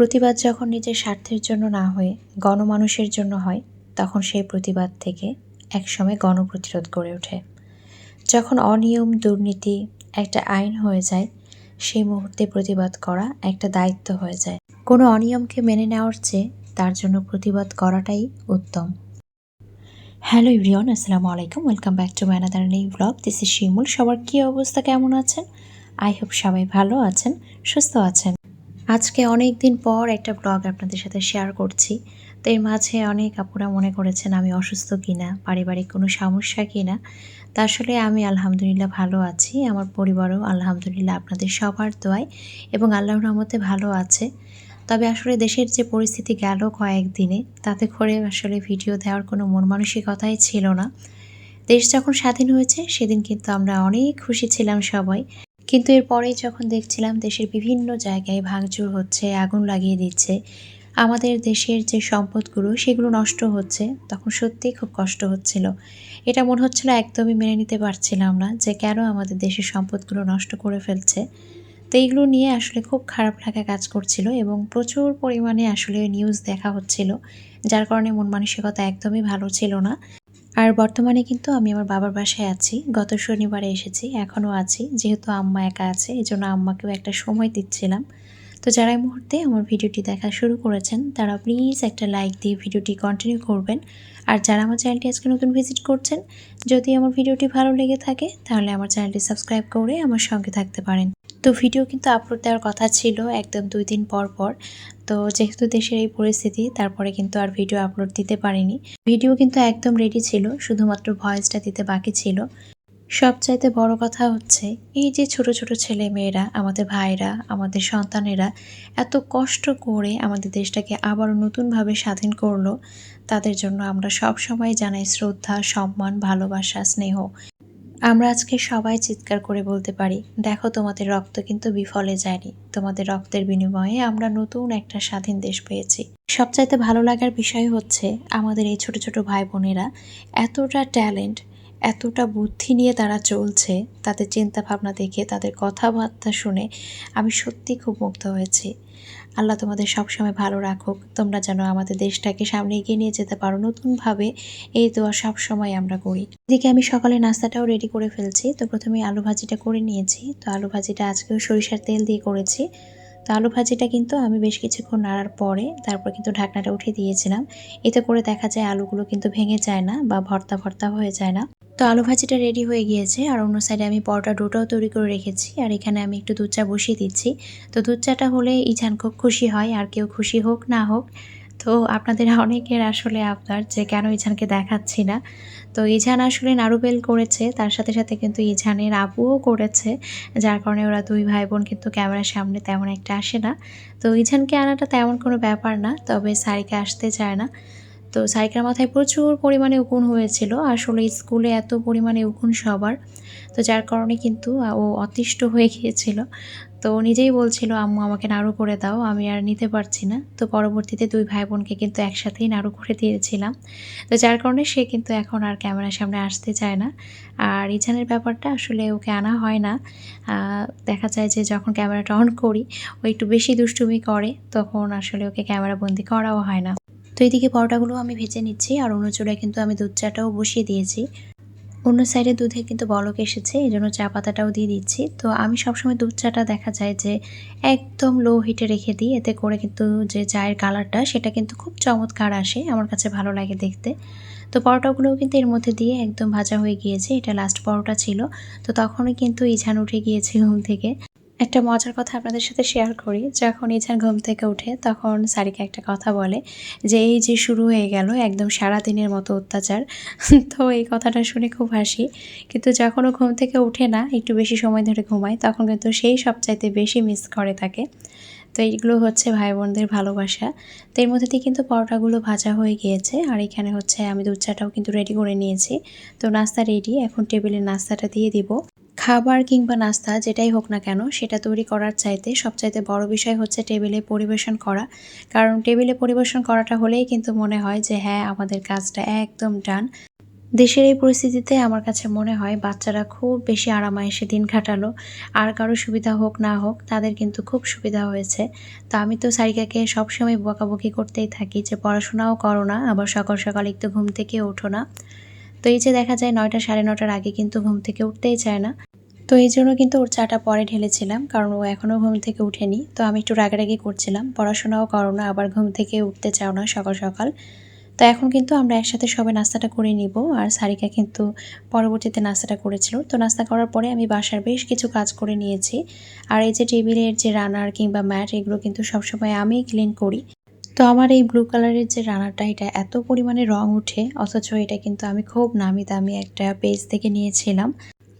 প্রতিবাদ যখন নিজের স্বার্থের জন্য না হয়ে, গণমানুষের জন্য হয়, তখন সেই প্রতিবাদ থেকে একসময় গণপ্রতিরোধ গড়ে ওঠে। যখন অনিয়ম, দুর্নীতি একটা আইন হয়ে যায়, সেই মুহূর্তে প্রতিবাদ করা একটা দায়িত্ব হয়ে যায়। কোনো অনিয়মকে মেনে নেওয়ার চেয়ে তার জন্য প্রতিবাদ করাটাই উত্তম। হ্যালো ইভরিওন আসসালামু আলাইকুম, welcome back to my another new blog this is Shimul. সবার কী অবস্থা? কেমন আছেন? আই হোপ সবাই ভালো আছেন, সুস্থ আছেন। আজকে অনেক দিন পর একটা ব্লগ আপনাদের সাথে শেয়ার করছি। তো এর মাঝে অনেক আপুরা মনে করেছেন আমি অসুস্থ কিনা, পারিবারিক কোনো সমস্যা কিনা। তা আসলে আমি আলহামদুলিল্লাহ ভালো আছি, আমার পরিবারও আলহামদুলিল্লাহ আপনাদের সবার দোয়ায় এবং আল্লাহর রহমতে ভালো আছে। তবে আসলে দেশের যে পরিস্থিতি গেল কয়েকদিনে তাতে করে আসলে ভিডিও দেওয়ার কোনো মন মানসিকতাই ছিল না। দেশ যখন স্বাধীন হয়েছে, সেদিন কিন্তু আমরা অনেক খুশি ছিলাম সবাই। কিন্তু এরপরেই যখন দেখছিলাম দেশের বিভিন্ন জায়গায় ভাঙচুর হচ্ছে, আগুন লাগিয়ে দিচ্ছে, আমাদের দেশের যে সম্পদগুলো সেগুলো নষ্ট হচ্ছে, তখন সত্যিই খুব কষ্ট হচ্ছিল। এটা মনে হচ্ছিল একদমই মেনে নিতে পারছিলাম না যে কেন আমাদের দেশের সম্পদগুলো নষ্ট করে ফেলছে। তো এইগুলো নিয়ে আসলে খুব খারাপ লাগা কাজ করছিল এবং প্রচুর পরিমাণে আসলে নিউজ দেখা হচ্ছিল, যার কারণে মন মানসিকতা একদমই ভালো ছিল না। আর বর্তমানে কিন্তু আমি আমার বাবার বাসায় আছি। গত শনিবারে এসেছি, এখনও আছি। যেহেতু আম্মা একা আছে এই জন্য আম্মাকেও একটা সময় দিচ্ছিলাম। তো যারা এই মুহূর্তে আমার ভিডিওটি দেখা শুরু করেছেন, তারা প্লিজ একটা লাইক দিয়ে ভিডিওটি কন্টিনিউ করবেন। আর যারা আমার চ্যানেলটি আজকে নতুন ভিজিট করছেন, যদি আমার ভিডিওটি ভালো লেগে থাকে, তাহলে আমার চ্যানেলটি সাবস্ক্রাইব করে আমার সঙ্গে থাকতে পারেন। তো ভিডিও কিন্তু আপলোড দেওয়ার কথা ছিল একদম দুই দিন পর পর। তো যেহেতু দেশের এই পরিস্থিতি, তারপরে কিন্তু আর ভিডিও আপলোড দিতে পারিনি। ভিডিও কিন্তু একদম রেডি ছিল, শুধুমাত্র ভয়েসটা দিতে বাকি ছিল। সবচাইতে বড় কথা হচ্ছে, এই যে ছোট ছোট ছেলে মেয়েরা আমাদের ভাইরা, আমাদের সন্তানেরা, এত কষ্ট করে আমাদের দেশটাকে আবারও নতুনভাবে স্বাধীন করল, তাদের জন্য আমরা সব সময় জানাই শ্রদ্ধা, সম্মান, ভালোবাসা, স্নেহ। আমরা আজকে সবাই চিৎকার করে বলতে পারি, দেখো, তোমাদের রক্ত কিন্তু বিফলে যায়নি। তোমাদের রক্তের বিনিময়ে আমরা নতুন একটা স্বাধীন দেশ পেয়েছি। সবচাইতে ভালো লাগার বিষয় হচ্ছে, আমাদের এই ছোট ছোট ভাই বোনেরা এতটা ট্যালেন্ট, এতটা বুদ্ধি নিয়ে তারা চলছে, তাদের চিন্তা ভাবনা দেখে, তাদের কথাবার্তা শুনে আমি সত্যি খুব মুগ্ধ হয়েছি। আল্লাহ তোমাদের সবসময় ভালো রাখুক। তোমরা যেন আমাদের দেশটাকে সামনে এগিয়ে নিয়ে যেতে পারো। নতুনভাবে এই দোয়া সবসময় আমরা করি। এদিকে আমি সকালে নাস্তাটাও রেডি করে ফেলছি। তো প্রথমে আলু ভাজিটা করে নিয়েছি। তো আলু ভাজিটা আজকেও সরিষার তেল দিয়ে করেছি। তো আলু ভাজিটা কিন্তু আমি বেশ কিছুক্ষণ নাড়ার পরে তারপর কিন্তু ঢাকনাটা উঠে দিয়েছিলাম। এতে করে দেখা যায় আলুগুলো কিন্তু ভেঙে যায় না বা ভর্তা ভর্তা হয়ে যায় না। তো আলু ভাজিটা রেডি হয়ে গিয়েছে আর অন্য সাইডে আমি পরোটা ডোটাও তৈরি করে রেখেছি আর এখানে আমি একটু দুধ চা বসিয়ে দিচ্ছি। তো দুধ চাটা হলে ইছান খুব খুশি হয় আর কেউ খুশি হোক না হোক। তো আপনাদের অনেকের আসলে আপনার যে কেন ইছানকে দেখাচ্ছি না। তো ইঝান আসলে নারুবেল করেছে, তার সাথে সাথে কিন্তু ইঝানের আবুও করেছে, যার কারণে ওরা দুই ভাই বোন কিন্তু ক্যামেরার সামনে তেমন একটা আসে না। তো ইঝানকে আনাটা তেমন কোনো ব্যাপার না, তবে সারিকে আসতে চায় না। তো সাইকার মাথায় প্রচুর পরিমাণে উকুন হয়েছিল। আসলে স্কুলে এত পরিমাণে উকুন সবার। তো যার কারণে কিন্তু ও অতিষ্ঠ হয়ে গিয়েছিল। তো নিজেই বলছিল, আম্মু, আমাকে নাড়ু করে দাও, আমি আর নিতে পারছি না। তো পরবর্তীতে দুই ভাই বোনকে কিন্তু একসাথেই নাড়ু করে দিয়েছিলাম। তো যার কারণে সে কিন্তু এখন আর ক্যামেরার সামনে আসতে চায় না। আর ইছানের ব্যাপারটা আসলে ওকে আনা হয় না। দেখা যায় যে যখন ক্যামেরাটা অন করি, ও একটু বেশি দুষ্টুমি করে, তখন আসলে ওকে ক্যামেরা বন্দি করাও হয় না। তো এদিকে পরোটাগুলো আমি ভেজে নিচ্ছি, আর অন্য চূড়ায় কিন্তু আমি দুধ চাটাও বসিয়ে দিয়েছি। অন্য সাইডে দুধে কিন্তু বলক এসেছে, এই জন্য চা পাতাটাও দিয়ে দিচ্ছি। তো আমি সবসময় দুধ চাটা দেখা যায় যে একদম লো হিটে রেখে দিই, এতে করে কিন্তু যে চায়ের কালারটা সেটা কিন্তু খুব চমৎকার আসে, আমার কাছে ভালো লাগে দেখতে। তো পরোটাগুলোও কিন্তু এর মধ্যে দিয়ে একদম ভাজা হয়ে গিয়েছে, এটা লাস্ট পরোটা ছিল। তো তখনই কিন্তু ইঝান উঠে গিয়েছে ঘুম থেকে। একটা মজার কথা আপনাদের সাথে শেয়ার করি। যখন ইছান ঘুম থেকে ওঠে তখন সারিকা একটা কথা বলে যে, এই যে শুরু হয়ে গেল একদম সারা দিনের মতো অত্যাচার। তো এই কথাটা শুনে খুব হাসি। কিন্তু যখন ও ঘুম থেকে উঠে না, একটু বেশি সময় ধরে ঘুমায়, তখন কিন্তু সেই সবচাইতে বেশি মিস করে থাকে তো এইগুলো হচ্ছে ভাই বোনদের ভালোবাসা। তো এর মধ্যে দিয়ে কিন্তু পরোটাগুলো ভাজা হয়ে গিয়েছে। আর এখানে হচ্ছে আমি দুধ চাটাও কিন্তু রেডি করে নিয়েছি। তো নাস্তা রেডি এখন টেবিলে নাস্তাটা দিয়ে দিব। খাবার কিংবা নাস্তা, যেটাই হোক না কেন, সেটা তৈরি করার চাইতে সবচাইতে বড় বিষয় হচ্ছে টেবিলে পরিবেশন করা। কারণ টেবিলে পরিবেশন করাটা হলেই কিন্তু মনে হয় যে হ্যাঁ আমাদের কাজটা একদম ডান। দেশের এই পরিস্থিতিতে আমার কাছে মনে হয় বাচ্চারা খুব বেশি আরামায়েশে দিন কাটালো। আর কারও সুবিধা হোক না হোক, তাদের কিন্তু খুব সুবিধা হয়েছে। তো আমি তো সারিকাকে সবসময় বকাবকি করতেই থাকি যে, পড়াশোনাও করো না, আবার সকাল সকাল একটু ঘুম থেকে ওঠো না। তো এই যে দেখা যায় নয়টা সাড়ে নটার আগে কিন্তু ঘুম থেকে উঠতেই চায় না। তো এই জন্য কিন্তু ওর চাটা পরে ঢেলেছিলাম, কারণ ও এখনও ঘুম থেকে উঠেনি তো আমি একটু রাগারাগি করছিলাম, পড়াশোনাও করো না, আবার ঘুম থেকে উঠতে চাও না সকাল সকাল। তো এখন কিন্তু আমরা একসাথে সবাই নাস্তাটা করে নিব, আর সারিকা কিন্তু পরবর্তীতে নাস্তাটা করেছিল। তো নাস্তা করার পরে আমি বাসার বেশ কিছু কাজ করে নিয়েছি, আর এই যে টেবিলের যে রানার কিংবা ম্যাট, এগুলো কিন্তু সবসময় আমিই ক্লিন করি। তো আমার এই ব্লু কালারের যে রানারটা, এটা এত পরিমাণে রং উঠে অথচ এটা কিন্তু আমি খুব নামি দামি একটা পেজ থেকে নিয়েছিলাম।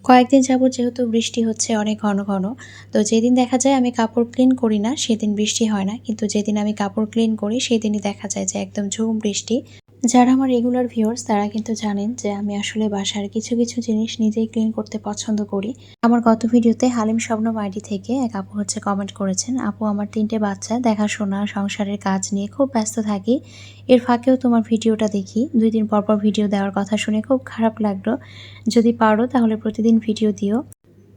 কয়েকদিন যাবত যেহেতু বৃষ্টি হচ্ছে অনেক ঘন ঘন, তো যেদিন দেখা যায় আমি কাপড় ক্লিন করি না, সেদিন বৃষ্টি হয় না। কিন্তু যেদিন আমি কাপড় ক্লিন করি, সেদিনই দেখা যায় যে একদম ঝুম বৃষ্টি। যারা আমার রেগুলার ভিউয়ার্স তারা কিন্তু জানেন যে আমি আসলে বাসার কিছু কিছু জিনিস নিজেই ক্লিন করতে পছন্দ করি। আমার গত ভিডিওতে হালিম স্বপ্নম আইডি থেকে এক আপু হচ্ছে কমেন্ট করেছেন, আপু, আমার তিনটে বাচ্চা, দেখাশোনা, সংসারের কাজ নিয়ে খুব ব্যস্ত থাকি। এর ফাঁকেও তোমার ভিডিওটা দেখি। দুই দিন পর পর ভিডিও দেওয়ার কথা শুনে খুব খারাপ লাগল। যদি পারো তাহলে প্রতিদিন ভিডিও দিও।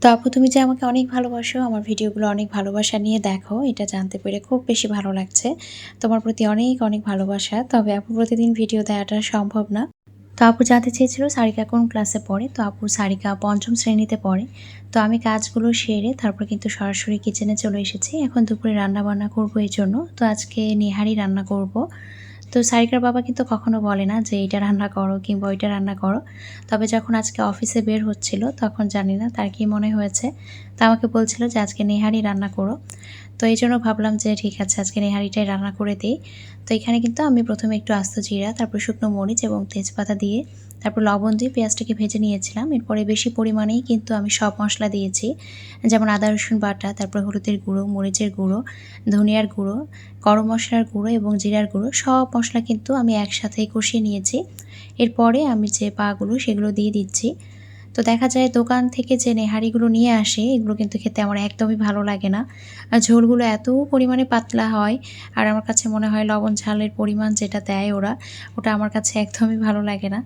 তো আপু, তুমি যে আমাকে অনেক ভালোবাসো, আমার ভিডিওগুলো অনেক ভালোবাসা নিয়ে দেখো, এটা জানতে পেরে খুব বেশি ভালো লাগছে। তোমার প্রতি অনেক অনেক ভালোবাসা। তবে আপু, প্রতিদিন ভিডিও দেওয়াটা সম্ভব না। তো আপু জানতে চেয়েছিল সারিকা কোন ক্লাসে পড়ে, তো আপু সারিকা পঞ্চম শ্রেণীতে পড়ে। তো আমি কাজগুলো সেরে তারপর কিন্তু সরাসরি কিচেনে চলে এসেছি। এখন দুপুরে রান্না বান্না করব এই জন্য। তো আজকে নিহারি রান্না করব। তো সারিকার বাবা কিন্তু কখনো বলে না যে এটা রান্না করো কিংবা ওইটা রান্না করো। তবে যখন আজকে অফিসে বের হচ্ছিল, তখন জানি না তার কি মনে হয়েছে। তা আমাকে বলছিল যে আজকে নেহারি রান্না করো। তো এই জন্য ভাবলাম যে ঠিক আছে, আজকে নেহারিটাই রান্না করে দিই। তো এখানে কিন্তু আমি প্রথমে একটু আস্ত জিরা, তারপর শুকনো মরিচ এবং তেজপাতা দিয়ে তারপর লবণ দিয়ে পেঁয়াজটাকে ভেজে নিয়েছিলাম। এরপরে বেশি পরিমাণেই কিন্তু আমি সব মশলা দিয়েছি। যেমন আদা, রসুন বাটা, তারপর হলুদের গুঁড়ো, মরিচের গুঁড়ো, ধনিয়ার গুঁড়ো, গরম মশলার গুঁড়ো এবং জিরার গুঁড়ো সব মশলা কিন্তু আমি একসাথেই কষিয়ে নিয়েছি। এরপরে আমি যে পাগুলো সেগুলো দিয়ে দিচ্ছি। তো দেখা যায় দোকান থেকে যে নেহারিগুলো নিয়ে আসে, এগুলো কিন্তু খেতে আমার একদমই ভালো লাগে না। আর ঝোলগুলো এত পরিমাণে পাতলা হয়, আর আমার কাছে মনে হয় লবণ ঝালের পরিমাণ যেটা দেয় ওরা, ওটা আমার কাছে একদমই ভালো লাগে না।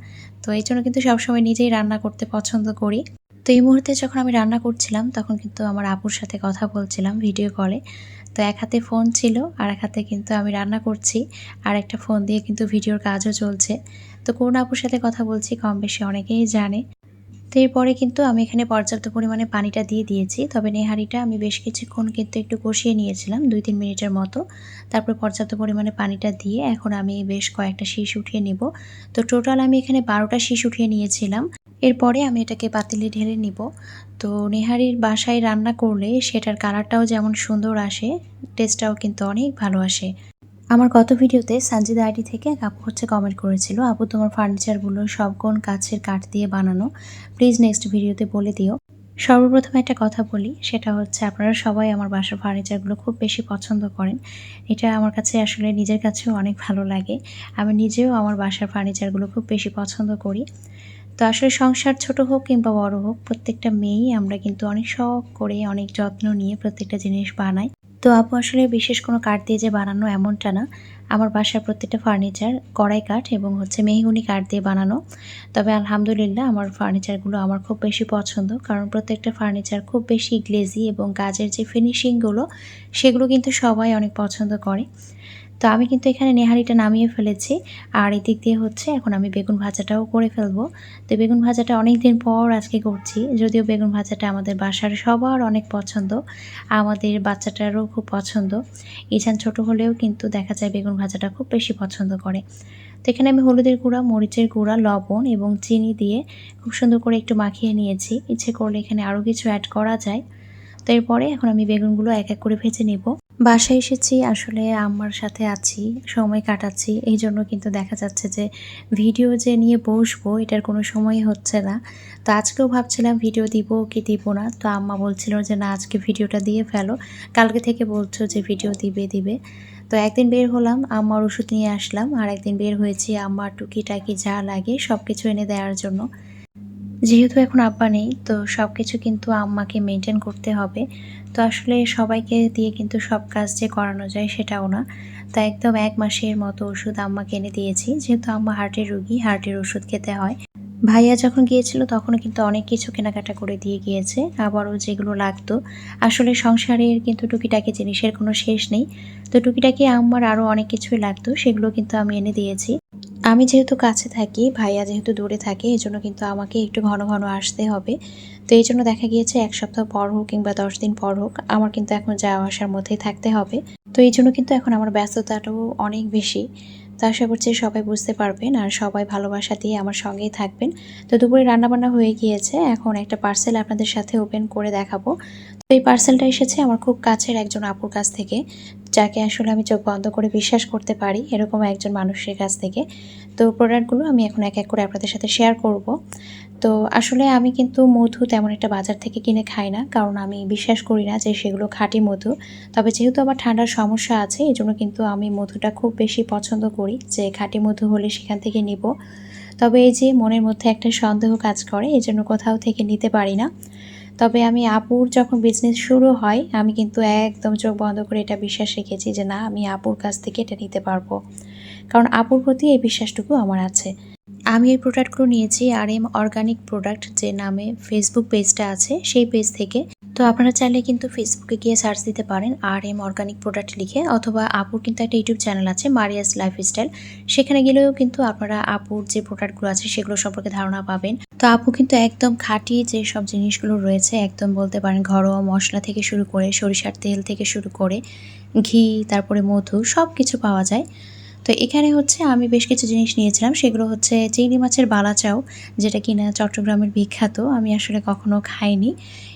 তো এই জন্য কিন্তু সবসময় নিজেই রান্না করতে পছন্দ করি। তো এই মুহূর্তে যখন আমি রান্না করছিলাম, তখন কিন্তু আমার আপুর সাথে কথা বলছিলাম ভিডিও কলে। তো এক হাতে ফোন ছিল, আর এক হাতে কিন্তু আমি রান্না করছি, আর একটা ফোন দিয়ে কিন্তু ভিডিওর কাজও চলছে। তো কোন আপুর সাথে কথা বলছি কম বেশি অনেকেই জানে। তো এরপরে কিন্তু আমি এখানে পর্যাপ্ত পরিমাণে পানিটা দিয়ে দিয়েছি। তবে নেহারিটা আমি বেশ কিছুক্ষণ কিন্তু একটু কষিয়ে নিয়েছিলাম, দুই তিন মিনিটের মতো। তারপর পর্যাপ্ত পরিমাণে পানিটা দিয়ে এখন আমি বেশ কয়েকটা শীষ উঠিয়ে নিব। তো টোটাল আমি এখানে বারোটা শীষ উঠিয়ে নিয়েছিলাম। এরপরে আমি এটাকে পাতিলে ঢেলে নিব। তো নেহারির বাসায় রান্না করলে সেটার কালারটাও যেমন সুন্দর আসে টেস্টটাও কিন্তু অনেক ভালো আসে। আমার গত ভিডিওতে সানজিদা আইডি থেকে এক আপু হচ্ছে কমেন্ট করেছিল, আপু, তোমার ফার্নিচারগুলো সব কোন কাছের কাঠ দিয়ে বানানো? প্লিজ নেক্সট ভিডিওতে বলে দিও। সর্বপ্রথম একটা কথা বলি, সেটা হচ্ছে আপনারা সবাই আমার বাসার ফার্নিচারগুলো খুব বেশি পছন্দ করেন। এটা আমার কাছে আসলে নিজের কাছেও অনেক ভালো লাগে। আমি নিজেও আমার বাসার ফার্নিচারগুলো খুব বেশি পছন্দ করি। তো আসলে সংসার ছোট হোক কিংবা বড় হোক, প্রত্যেকটা মেয়েই আমরা কিন্তু অনেক শখ করে, অনেক যত্ন নিয়ে প্রত্যেকটা জিনিস বানাই। তো আপু আসলে বিশেষ কোনো কাঠ দিয়ে যে বানানো এমনটা না। আমার বাসার প্রত্যেকটা ফার্নিচার কড়াই কাঠ এবং হচ্ছে মেহগুনি কাঠ দিয়ে বানানো। তবে আলহামদুলিল্লাহ আমার ফার্নিচারগুলো আমার খুব বেশি পছন্দ কারণ প্রত্যেকটা ফার্নিচার খুব বেশি গ্লেজি এবং কাজের যে ফিনিশিংগুলো সেগুলো কিন্তু সবাই অনেক পছন্দ করে। তো আমি কিন্তু এখানে নেহারিটা নামিয়ে ফেলেছি। আর এদিক দিয়ে হচ্ছে এখন আমি বেগুন ভাজাটাও করে ফেলব। তো বেগুন ভাজাটা অনেক দিন পর আজকে করছি। যদিও বেগুন ভাজাটা আমাদের বাসার সবার অনেক পছন্দ। আমাদের বাচ্চাটারও খুব পছন্দ। ইছান ছোট হলেও কিন্তু দেখা যায় বেগুন ভাজাটা খুব বেশি পছন্দ করে। তো এখানে আমি হলুদের গুঁড়া, মরিচের গুঁড়া, লবণ এবং চিনি দিয়ে খুব সুন্দর করে একটু মাখিয়ে নিয়েছি। ইচ্ছে করলে এখানে আরও কিছু অ্যাড করা যায়। তো এরপরে এখন আমি বেগুনগুলো এক এক করে ভেজে নেব। বাসায় এসেছি, আসলে আম্মার সাথে আছি, সময় কাটাচ্ছি, এই জন্য কিন্তু দেখা যাচ্ছে যে ভিডিও যে নিয়ে বসবো, এটার কোনো সময় হচ্ছে না। তো আজকেও ভাবছিলাম ভিডিও দিব কি দিব না, তো আম্মা বলছিল যে না, আজকে ভিডিওটা দিয়ে ফেলো। কালকে থেকে বলছো যে ভিডিও দিবে দিবে। তো একদিন বের হলাম, আম্মার ওষুধ নিয়ে আসলাম, আর একদিন বের হয়েছি আম্মার টুকিটাকি যা লাগে সব কিছু এনে দেওয়ার জন্য। যেহেতু এখন আব্বা নেই, তো সব কিছু কিন্তু আম্মাকে মেনটেন করতে হবে। তো আসলে সবাইকে দিয়ে কিন্তু সব কাজ যে করানো যায় সেটাও না। তা একদম এক মাসের মতো ওষুধ আম্মাকে এনে দিয়েছি। যেহেতু আম্মা হার্টের রুগী হার্টের ওষুধ খেতে হয়। ভাইয়া যখন গিয়েছিল, তখনও কিন্তু অনেক কিছু কেনাকাটা করে দিয়ে গিয়েছে। আবারও যেগুলো লাগতো। আসলে সংসারের কিন্তু টুকিটাকি জিনিসের কোনো শেষ নেই। তো টুকিটাকি আমার আরও অনেক কিছুই লাগতো, সেগুলো কিন্তু আমি এনে দিয়েছি। আমি যেহেতু কাছে থাকি, ভাইয়া যেহেতু দূরে থাকে এই জন্য কিন্তু আমাকে একটু ঘন ঘন আসতে হবে। তো এই জন্য দেখা গিয়েছে, এক সপ্তাহ পর হোক কিংবা দশ দিন পর হোক, আমার কিন্তু এখন যাওয়া আসার মধ্যেই থাকতে হবে। তো এই জন্য কিন্তু এখন আমার ব্যস্ততাটাও অনেক বেশি। তো আশা করছি সবাই বুঝতে পারবেন আর সবাই ভালোবাসা দিয়ে আমার সঙ্গেই থাকবেন। তো দুপুরে রান্নাবান্না হয়ে গিয়েছে, এখন একটা পার্সেল আপনাদের সাথে ওপেন করে দেখাবো। তো এই পার্সেলটা এসেছে আমার খুব কাছের একজন আপুর কাছ থেকে। যাকে আসলে আমি চোখ বন্ধ করে বিশ্বাস করতে পারি, এরকম একজন মানুষের কাছ থেকে। তো প্রোডাক্টগুলো আমি এখন এক এক করে আপনাদের সাথে শেয়ার করব। তো আসলে আমি কিন্তু মধু তেমন একটা বাজার থেকে কিনে খাই না, কারণ আমি বিশ্বাস করি না যে সেগুলো খাঁটি মধু। তবে যেহেতু আমার ঠান্ডার সমস্যা আছে এই জন্য কিন্তু আমি মধুটা খুব বেশি পছন্দ করি, যে খাঁটি মধু হলে সেখান থেকে নিব। তবে এই যে মনের মধ্যে একটা সন্দেহ কাজ করে এই জন্য কোথাও থেকে নিতে পারি না। তবে আমি আপুর যখন বিজনেস শুরু হয়, আমি কিন্তু একদম চোখ বন্ধ করে এটা বিশ্বাস রেখেছি যে না, আমি আপুর কাছ থেকে এটা নিতে পারব। কারণ আপুর প্রতি এই বিশ্বাসটুকু আমার আছে। আমি এই প্রোডাক্টগুলো নিয়েছি আর এম অর্গানিক প্রোডাক্ট যে নামে ফেসবুক পেজটা আছে, সেই পেজ থেকে। তো আপনারা চাইলে কিন্তু ফেসবুকে গিয়ে সার্চ দিতে পারেন আর এম অর্গানিক প্রোডাক্ট লিখে, অথবা আপুর কিন্তু একটা ইউটিউব চ্যানেল আছে মারিয়াস লাইফস্টাইল সেখানে গেলেও কিন্তু আপনারা আপুর যে প্রোডাক্টগুলো আছে, সেগুলো সম্পর্কে ধারণা পাবেন। তো আপু কিন্তু একদম খাঁটি যে সব জিনিসগুলো রয়েছে, একদম বলতে পারেন ঘরোয়া মশলা থেকে শুরু করে, সরিষার তেল থেকে শুরু করে, ঘি, তারপরে মধু সব কিছু পাওয়া যায়। তো এখানে হচ্ছে আমি বেশ কিছু জিনিস নিয়েছিলাম। সেগুলো হচ্ছে চিংড়ি মাছের বালাচাও, যেটা কিনা চট্টগ্রামের বিখ্যাত। আমি আসলে কখনো খাইনি।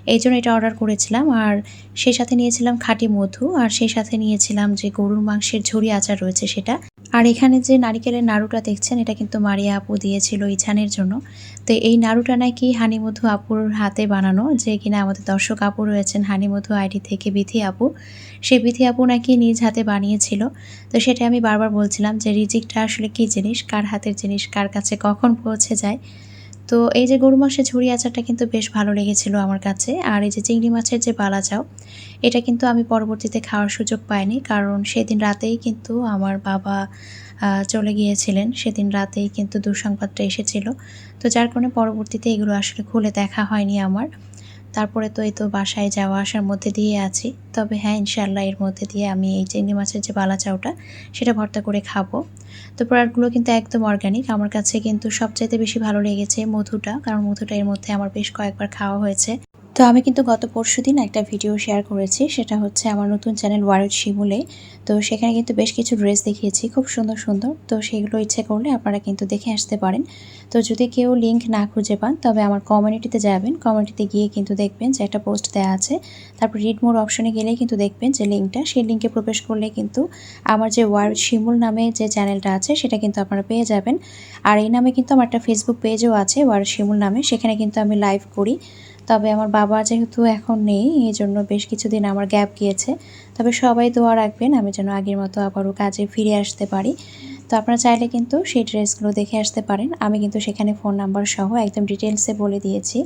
এই জন্য এটা অর্ডার করেছিলাম। আর সেই সাথে নিয়েছিলাম খাঁটি মধু। আর সেই সাথে নিয়েছিলাম যে গরুর মাংসের ঝুড়ি আচার রয়েছে সেটা। আর এখানে যে নারিকেলের নাড়ুটা দেখছেন, এটা কিন্তু মারিয়া আপু দিয়েছিল ইছানের জন্য। তো এই নাড়ুটা নাকি হানিমধু আপুর হাতে বানানো, যে কিনা আমাদের দর্শক আপু রয়েছেন হানিমধু আইডি থেকে বিথি আপু। সেই বিথি আপু নাকি নিজ হাতে বানিয়েছিল। তো সেটা আমি বারবার বলছিলাম যে রিজিকটা আসলে কী জিনিস, কার হাতের জিনিস, কার কাছে কখন পৌঁছে যায় তো এই যে গরু মাছের ঝুড়ি আচারটা কিন্তু বেশ ভালো লেগেছিল আমার কাছে। আর এই যে চিংড়ি মাছের যে বালা চাও, এটা কিন্তু আমি পরবর্তীতে খাওয়ার সুযোগ পাইনি। কারণ সেদিন রাতেই কিন্তু আমার বাবা চলে গিয়েছিলেন। সেদিন রাতেই কিন্তু দুঃসংবাদটা এসেছিল। তো যার কারণে পরবর্তীতে এগুলো আসলে খুলে দেখা হয়নি আমার। তারপরে তো এই তো বাসায় যাওয়া আসার মধ্যে দিয়ে আছি। তবে হ্যাঁ ইনশাল্লাহ এর মধ্যে দিয়ে আমি এই চিংড়ি মাছের যে বালা চাউটা, সেটা ভর্তা করে খাব। তো প্রোডাক্টগুলো কিন্তু একদম অর্গ্যানিক আমার কাছে কিন্তু সবচাইতে বেশি ভালো লেগেছে মধুটা, কারণ মধুটা এর মধ্যে আমার বেশ কয়েকবার খাওয়া হয়েছে। তো আমি কিন্তু গত পরশু দিন একটা ভিডিও শেয়ার করেছি, সেটা হচ্ছে আমার নতুন চ্যানেল ওয়ারড শিমুলে। তো সেখানে কিন্তু বেশ কিছু ড্রেস দেখিয়েছি, খুব সুন্দর সুন্দর। তো সেগুলো ইচ্ছে করলে আপনারা কিন্তু দেখে আসতে পারেন। তো যদি কেউ লিঙ্ক না খুঁজে পান, তবে আমার কমিউনিটিতে যাবেন। কমিউনিটিতে গিয়ে কিন্তু দেখবেন যে একটা পোস্ট দেওয়া আছে। তারপর রিড মোর অপশনে গেলেই কিন্তু দেখবেন যে লিঙ্কটা সেই লিঙ্কে প্রবেশ করলে কিন্তু আমার যে ওয়ার্ড শিমুল নামে যে চ্যানেলটা আছে, সেটা কিন্তু আপনারা পেয়ে যাবেন। আর এই নামে কিন্তু আমার একটা ফেসবুক পেজও আছে ওয়ার্ড শিমুল নামে। সেখানে কিন্তু আমি লাইভ করি। তবে আমার বাবা যেহেতু এখন নেই এই জন্য বেশ কিছুদিন আমার গ্যাপ গিয়েছে। তবে সবাই দোয়া রাখবেন, আমি যেন আগের মতো আবারও কাজে ফিরে আসতে পারি। তো আপনারা চাইলে কিন্তু সেই ড্রেসগুলো দেখে আসতে পারেন। আমি কিন্তু সেখানে ফোন নাম্বার সহ একদম ডিটেলসে বলে দিয়েছি।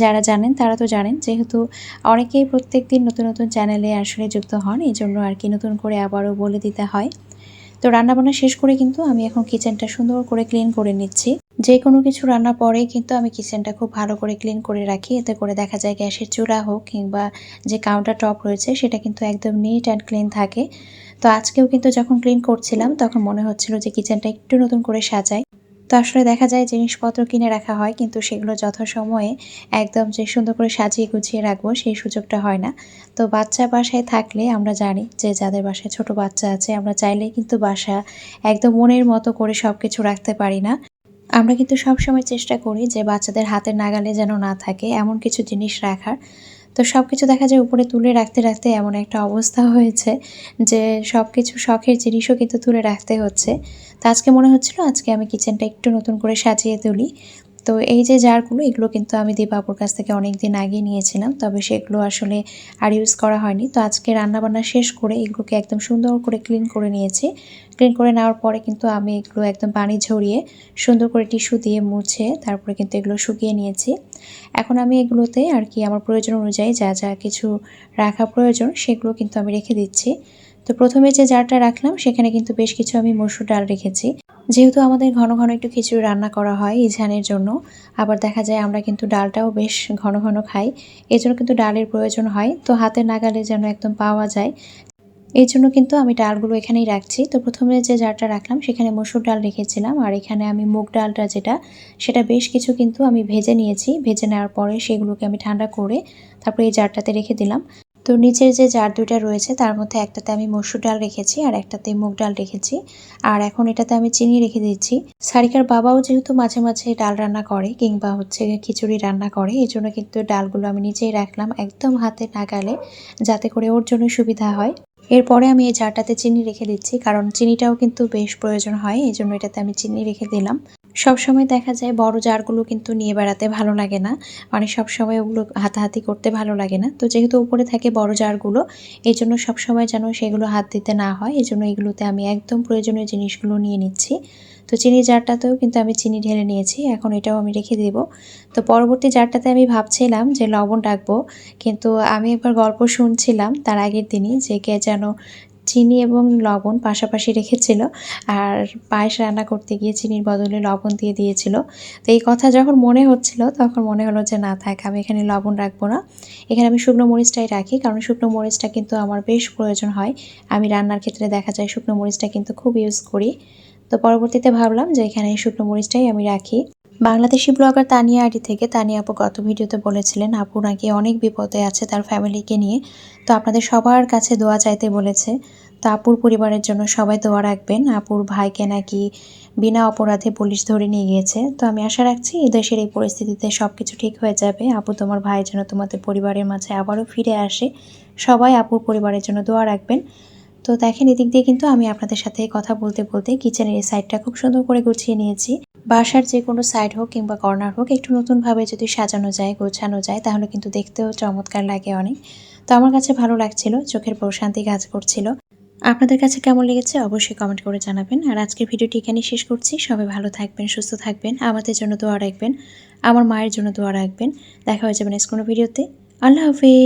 যারা জানেন তারা তো জানেন, যেহেতু অনেকেই প্রত্যেক দিন নতুন নতুন চ্যানেলে আসলে যুক্ত হন এই জন্য আর কি নতুন করে আবারও বলে দিতে হয়। তো রান্নাবান্না শেষ করে কিন্তু আমি এখন কিচেনটা সুন্দর করে ক্লিন করে নিচ্ছি। যে কোনো কিছু রান্না পরে কিন্তু আমি কিচেনটা খুব ভালো করে ক্লিন করে রাখি। এতে করে দেখা যায় গ্যাসের চূড়া হোক কিংবা যে কাউন্টার টপ রয়েছে সেটা কিন্তু একদম নিট অ্যান্ড ক্লিন থাকে। তো আজকেও কিন্তু যখন ক্লিন করছিলাম তখন মনে হচ্ছিল যে কিচেনটা একটু নতুন করে সাজাই। তো আসলে দেখা যায় জিনিসপত্র কিনে রাখা হয় কিন্তু সেগুলো যথাসময়ে একদম যে সুন্দর করে সাজিয়ে গুছিয়ে রাখব সেই সুযোগটা হয় না। তো বাচ্চা বাসায় থাকলে আমরা জানি যে যাদের বাসায় ছোট বাচ্চা আছে আমরা চাইলেই কিন্তু বাসা একদম মনের মতো করে সব কিছু রাখতে পারি না। আমরা কিন্তু সবসময় চেষ্টা করি যে বাচ্চাদের হাতের নাগালে যেন না থাকে, এমন কিছু জিনিস রাখার। তো সব কিছু দেখা যায় উপরে তুলে রাখতে রাখতে এমন একটা অবস্থা হয়েছে যে সব কিছু শখের জিনিসও কিন্তু তুলে রাখতে হচ্ছে। তো আজকে মনে হচ্ছিল আজকে আমি কিচেনটা একটু নতুন করে সাজিয়ে তুলি। তো এই যে জারগুলো এগুলো কিন্তু আমি দীপাপুর কাছ থেকে অনেক দিন আগে নিয়েছিলাম, তবে সেগুলো আসলে আর ইউজ করা হয়নি। তো আজকে রান্নাবান্না শেষ করে এগুলোকে একদম সুন্দর করে ক্লিন করে নিয়েছি। ক্লিন করে নেওয়ার পরে কিন্তু আমি এগুলো একদম পানি ঝরিয়ে সুন্দর করে টিস্যু দিয়ে মুছে তারপরে কিন্তু এগুলো শুকিয়ে নিয়েছি। এখন আমি এগুলোতে আর কি আমার প্রয়োজন অনুযায়ী যা যা কিছু রাখা প্রয়োজন সেগুলো কিন্তু আমি রেখে দিচ্ছি। তো প্রথমে যে জারটা রাখলাম সেখানে কিন্তু বেশ কিছু আমি মসুর ডাল রেখেছি। যেহেতু আমাদের ঘন ঘন একটু খিচুড়ি রান্না করা হয় ইঝানের জন্য, আবার দেখা যায় আমরা কিন্তু ডালটাও বেশ ঘন ঘন খাই। এই জন্য কিন্তু ডালের প্রয়োজন হয়, তো হাতে নাগালে যেন একদম পাওয়া যায়। এই জন্য কিন্তু আমি ডালগুলো এখানেই রাখছি। তো প্রথমে যে জারটা রাখলাম, সেখানে মসুর ডাল রেখেছিলাম, আর এখানে আমি মুগ ডালটা যেটা, সেটা বেশ কিছু কিন্তু আমি ভেজে নিয়েছি। ভেজে নেওয়ার পরে সেগুলোকে আমি ঠান্ডা করে তারপরে এই জারটাতে রেখে দিলাম। তো নিচের যে জার দুইটা রয়েছে, তার মধ্যে একটাতে আমি মসুর ডাল রেখেছি আর একটাতে মুগ ডাল রেখেছি। আর এখন এটাতে আমি চিনি রেখে দিচ্ছি। সারিকার বাবাও যেহেতু মাঝে মাঝে ডাল রান্না করে কিংবা হচ্ছে খিচুড়ি রান্না করে, এই জন্য কিন্তু ডালগুলো আমি নিচেই রাখলাম একদম হাতে নাগালে, যাতে করে ওর জন্য সুবিধা হয়। এরপরে আমি এই জারটাতে চিনি রেখে দিচ্ছি, কারণ চিনিটাও কিন্তু বেশ প্রয়োজন হয়, এই জন্য এটাতে আমি চিনি রেখে দিলাম। সবসময় দেখা যায় বড় জারগুলো কিন্তু নিয়ে বেড়াতে ভালো লাগে না মানে সবসময় ওগুলো হাতাহাতি করতে ভালো লাগে না। তো যেহেতু উপরে থাকে বড় জারগুলো, এই জন্য সবসময় যেন সেগুলো হাত দিতে না হয়, এই জন্য এগুলোতে আমি একদম প্রয়োজনীয় জিনিসগুলো নিয়ে নিচ্ছি। তো চিনি জারটাতেও কিন্তু আমি চিনি ঢেলে নিয়েছি, এখন এটাও আমি রেখে দেব। তো পরবর্তী জারটাতে আমি ভাবছিলাম যে লবণ রাখব, কিন্তু আমি একবার গল্প শুনছিলাম তার আগের দিনই যে কে যেন চিনি এবং লবণ পাশাপাশি রেখেছিল আর পায়েস রান্না করতে গিয়ে চিনির বদলে লবণ দিয়ে দিয়েছিল। তো এই কথা যখন মনে হচ্ছিল তখন মনে হলো যে না থাক, আমি এখানে লবণ রাখব না। এখানে আমি শুকনো মরিচটাই রাখি, কারণ শুকনো মরিচটা কিন্তু আমার বেশ প্রয়োজন হয়। আমি রান্নার ক্ষেত্রে দেখা যায় শুকনো মরিচটা কিন্তু খুব ইউজ করি। তো পরবর্তীতে ভাবলাম যে এখানে শুকনো মরিচটাই আমি রাখি। বাংলাদেশি ব্লগার তানিয়া আইডি থেকে তানিয়া আপু গত ভিডিওতে বলেছিলেন, আপু নাকি অনেক বিপদে আছে তার ফ্যামিলিকে নিয়ে। তো আপনাদের সবার কাছে দোয়া চাইতে বলেছে। তো আপুর পরিবারের জন্য সবাই দোয়া রাখবেন। আপুর ভাইকে নাকি বিনা অপরাধে পুলিশ ধরে নিয়ে গিয়েছে। তো আমি আশা রাখছি দেশের এই পরিস্থিতিতে সব কিছু ঠিক হয়ে যাবে। আপু তোমার ভাই যেন তোমাদের পরিবারের মাঝে আবারও ফিরে আসে। সবাই আপুর পরিবারের জন্য দোয়া রাখবেন। তো দেখেন, এদিক দিয়ে কিন্তু আমি আপনাদের সাথে কথা বলতে বলতে কিচেনের এই সাইডটা খুব সুন্দর করে গুছিয়ে নিয়েছি। বাসার যে কোনো সাইড হোক কিংবা কর্নার হোক, একটু নতুনভাবে যদি সাজানো যায়, গোছানো যায়, তাহলে কিন্তু দেখতেও চমৎকার লাগে অনেক। তো আমার কাছে ভালো লাগছিল, চোখের প্রশান্তি কাজ করছিল। আপনাদের কাছে কেমন লেগেছে অবশ্যই কমেন্ট করে জানাবেন। আর আজকের ভিডিওটি এখানেই শেষ করছি। সবাই ভালো থাকবেন, সুস্থ থাকবেন, আমাদের জন্য দোয়া রাখবেন, আমার মায়ের জন্য দোয়া রাখবেন। দেখা হয়ে যাবে নেক্সট কোনো ভিডিওতে। আল্লাহ হাফিজ।